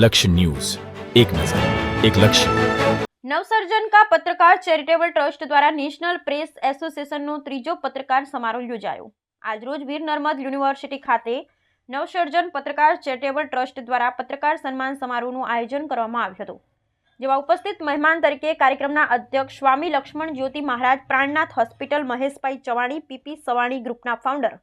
લક્ષ્ય ન્યૂઝ. એક નજર, એક લક્ષ્ય. નવસર્જન કા પત્રકાર ચેરિટેબલ ટ્રસ્ટ દ્વારા નેશનલ પ્રેસ એસોસિએશનનો ત્રીજો પત્રકાર સમારોહ યોજાયો. આજરોજ વીર નર્મદ યુનિવર્સિટી ખાતે નવસર્જન પત્રકાર ચેરિટેબલ ટ્રસ્ટ દ્વારા પત્રકાર સન્માન સમારોહનું આયોજન કરવામાં આવ્યું હતું. જેમાં ઉપસ્થિત મહેમાન તરીકે કાર્યક્રમના અધ્યક્ષ સ્વામી લક્ષ્મણ જ્યોતિ મહારાજ પ્રાણનાથ હોસ્પિટલ મહેશભાઈ ચવાણી, પીપી સવાણી ગ્રુપના ફાઉન્ડર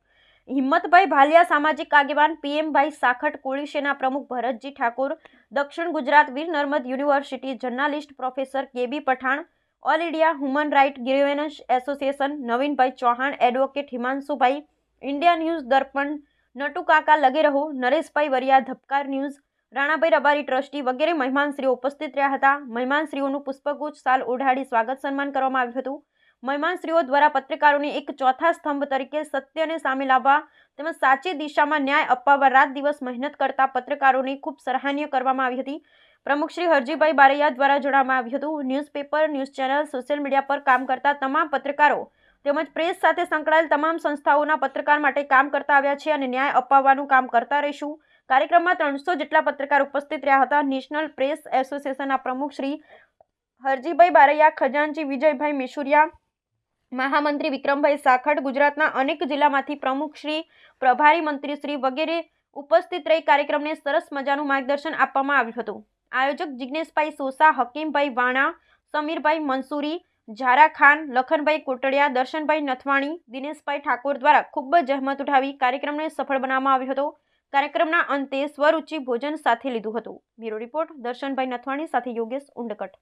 હિંમતભાઈ ભાલિયા સામાજિક આગેવાન, પીએમભાઈ સાખટ કોળી સેના પ્રમુખ ભરતજી ઠાકોર, દક્ષિણ Gujarat Veer Narmad university journalist professor KB Pathan, all India human right grievance association, Navinbhai Chauhan, advocate Himanshubhai, India news Darpan, Natu Kaka લગે રહો, નરેશભાઈ વરિયા, ધબકાર ન્યૂઝ, રાણાભાઈ રબારી ટ્રસ્ટી વગેરે મહેમાનશ્રીઓ ઉપસ્થિત રહ્યા હતા. મહેમાનશ્રીઓનું પુષ્પગુચ્છ સાલ ઓઢાડી સ્વાગત સન્માન કરવામાં આવ્યું હતું. મહેમાનશ્રીઓ દ્વારા પત્રકારોને એક ચોથા સ્તંભ તરીકે સત્યને સામે લાવવા તેમજ સાચી દિશામાં ન્યાય અપાવવા રાત દિવસ મહેનત કરતા પત્રકારોની ખૂબ સરાહનીય કરવામાં આવી હતી. પ્રમુખ શ્રી હરજીભાઈ બારૈયા દ્વારા જણાવવામાં આવ્યું હતું, newspaper, news channel, social media પર કામ કરતા તમામ પત્રકારો તેમજ પ્રેસ સાથે સંકળાયેલ તમામ સંસ્થાઓના પત્રકાર માટે કામ કરતા આવ્યા છે અને ન્યાય અપાવવાનું કામ કરતા રહીશું. કાર્યક્રમમાં ત્રણસો જેટલા પત્રકાર ઉપસ્થિત રહ્યા હતા. નેશનલ પ્રેસ એસોસિએશનના પ્રમુખ શ્રી હરજીભાઈ બારૈયા ખજાનજી વિજયભાઈ મેસુરિયા મહામંત્રી વિક્રમભાઈ સાખડ, ગુજરાતના અનેક જિલ્લામાંથી પ્રમુખશ્રી પ્રભારી મંત્રી શ્રી વગેરે ઉપસ્થિત રહી કાર્યક્રમને સરસ મજાનું માર્ગદર્શન આપવામાં આવ્યું હતું. આયોજક જિજ્ઞેશભાઈ સોસા, હકીમભાઈ વાણા, સમીરભાઈ મંસૂરી, ઝારા ખાન, લખનભાઈ કોટડિયા, દર્શનભાઈ નથવાણી, દિનેશભાઈ ઠાકોર દ્વારા ખૂબ જ જહેમત ઉઠાવી કાર્યક્રમને સફળ બનાવવામાં આવ્યો હતો. કાર્યક્રમના અંતે સ્વરૂચિ ભોજન સાથે લીધું હતું. બ્યુરો રિપોર્ટ, દર્શનભાઈ નથવાણી સાથે યોગેશ ઉંડકટ.